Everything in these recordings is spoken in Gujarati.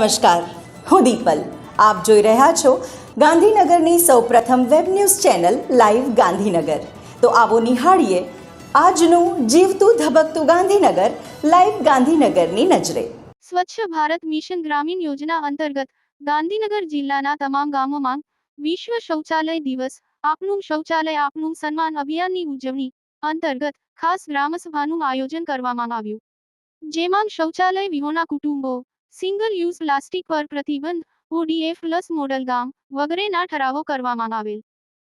નમસ્કાર, હું દીપલ. આપ જોઈ રહ્યા છો ગાંધીનગરની સૌપ્રથમ web news channel live Gandhinagar. તો આવો નિહાળીએ આજનું જીવતું ધબકતું ગાંધીનગર, લાઈવ ગાંધીનગરની નજરે. સ્વચ્છ ભારત મિશન ગ્રામીણ યોજના અંતર્ગત ગાંધીનગર જિલ્લાના તમામ ગામોમાં વિશ્વ શૌચાલય દિવસ, આપનું શૌચાલય, આપનું સન્માન અભિયાનની ઉજવણી અંતર્ગત ખાસ ગ્રામસભાનું આયોજન કરવામાં આવ્યું. જેમાં શૌચાલય વિહોણા કુટુંબો સિંગલ યુઝ પ્લાસ્ટિક પર પ્રતિબંધ ઓડીએફ પ્લસ મોડલ ગામ વગેરેના ઠરાવો કરવામાં આવેલ.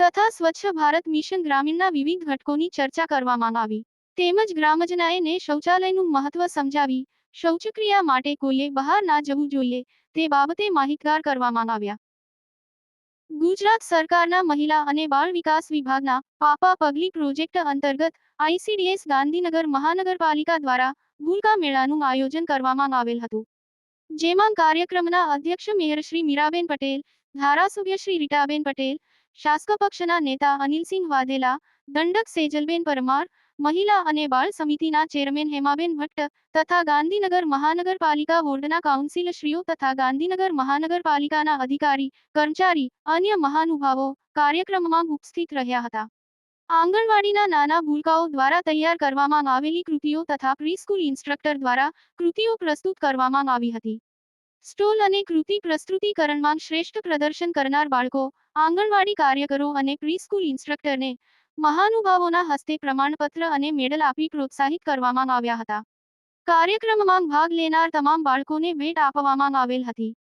તથા સ્વચ્છ ભારત મિશન ગ્રામીણના વિવિધ ઘટકોની ચર્ચા કરવામાં આવી. તેમજ ગ્રામજનાએને શૌચાલયનું મહત્વ સમજાવી, શૌચક્રિયા માટે કોઈએ બહાર ના જવું જોઈએ, તે બાબતે માહિતગાર કરવામાં આવ્યા. ગુજરાત સરકારના મહિલા અને બાળ વિકાસ વિભાગના પાપા પગલી પ્રોજેક્ટ અંતર્ગત આઈસીડીએસ ગાંધીનગર મહાનગરપાલિકા દ્વારા ગુલકા મેળાનું આયોજન કરવામાં આવેલ હતું. જેમાં કાર્યક્રમના અધ્યક્ષ મેયર શ્રી મીરાબેન પટેલ, ધારાસભ્ય શ્રી રીટાબેન પટેલ, શાસક પક્ષના નેતા અનિલસિંહ વાધેલા દંડક સેજલબેન પરમાર, મહિલા અને બાળ સમિતિના ચેરમેન હેમાબેન ભટ્ટ તથા ગાંધીનગર મહાનગરપાલિકા વોર્ડના કાઉન્સિલશ્રીઓ તથા ગાંધીનગર મહાનગરપાલિકાના અધિકારી, કર્મચારી, અન્ય મહાનુભાવો કાર્યક્રમમાં ઉપસ્થિત રહ્યા હતા. આંગણવાડીના નાના ભૂલકાઓ દ્વારા તૈયાર કરવામાં આવેલી કૃતિઓ તથા પ્રીસ્કૂલ ઇન્સ્ટ્રક્ટર દ્વારા કૃતિઓ પ્રસ્તુત કરવામાં આવી હતી. સ્ટોલ અને કૃતિ પ્રસ્તુતિકરણમાં શ્રેષ્ઠ પ્રદર્શન કરનાર બાળકો, આંગણવાડી કાર્યકરો અને પ્રીસ્કૂલ ઇન્સ્ટ્રક્ટરને મહાનુભાવોના હસ્તે પ્રમાણપત્ર અને મેડલ આપી પ્રોત્સાહિત કરવામાં આવ્યા હતા. કાર્યક્રમમાં ભાગ લેનાર તમામ બાળકોને ભેટ આપવામાં આવેલ હતી.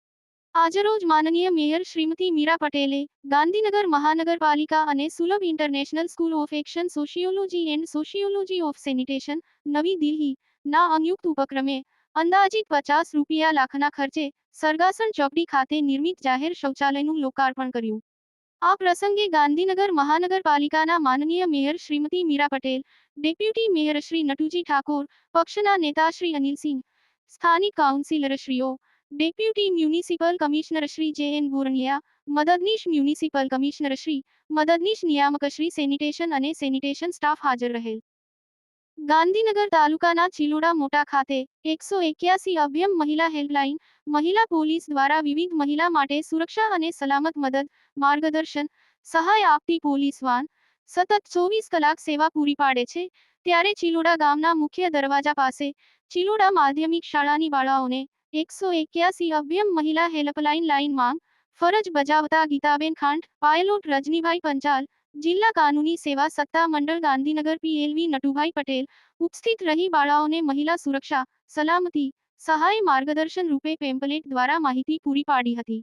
આજરોજ માનનીય મેયર શ્રીમતી મીરા પટેલે ગાંધીનગર મહાનગરપાલિકા અને Sulabh international school of action sociology and sociology of sanitation નવી દિલ્હી ના સંયુક્ત ઉપક્રમે અંદાજિત પચાસ રૂપિયા લાખના ખર્ચે સરગાસણ ચોકડી ખાતે નિર્મિત જાહેર શૌચાલયનું લોકાર્પણ કર્યું. આ પ્રસંગે ગાંધીનગર મહાનગરપાલિકાના માનનીય mayor Shrimati Meera Patel, deputy mayor Shri Natuji Thakor, પક્ષના નેતા શ્રી અનિલસિંહ, સ્થાનિક કાઉન્સિલરશ્રીઓ deputy municipal commissioner Shri J N Bhoraniya મદદનીશ મ્યુનિસિપલ કમિશનર શ્રી મદદનીશ નિયામક શ્રી સેનિટેશન અને સેનિટેશન સ્ટાફ હાજર રહેલ ગાંધીનગર તાલુકાના ચિલોડા મોટા ખાતે એકસો એક્યાસી અભ્યમ મહિલા હેલ્પલાઇન મહિલા પોલીસ દ્વારા વિવિધ મહિલા માટે સુરક્ષા અને સલામત મદદ માર્ગદર્શન સહાય આપતી પોલીસ વાન સતત ચોવીસ કલાક સેવા પૂરી પાડે છે ત્યારે ચિલોડા ગામના મુખ્ય દરવાજા પાસે ચિલોડા માધ્યમિક શાળાની બાળાઓને એકસો એક્યાસી અભ્યમ મહિલા હેલ્પલાઇન લાઇન માંગ ફરજ બજાવતા ગીતાબેન ખાંડ પાયલોટ રજનીભાઈ પંચાલ, જિલ્લા કાનૂની સેવા સત્તા મંડળ ગાંધીનગર પીએલવી નટુભાઈ પટેલ ઉપસ્થિત રહી બાળાઓને મહિલા સુરક્ષા, સલામતી, સહાય માર્ગદર્શન રૂપે પેમ્પલેટ દ્વારા માહિતી પૂરી પાડી હતી.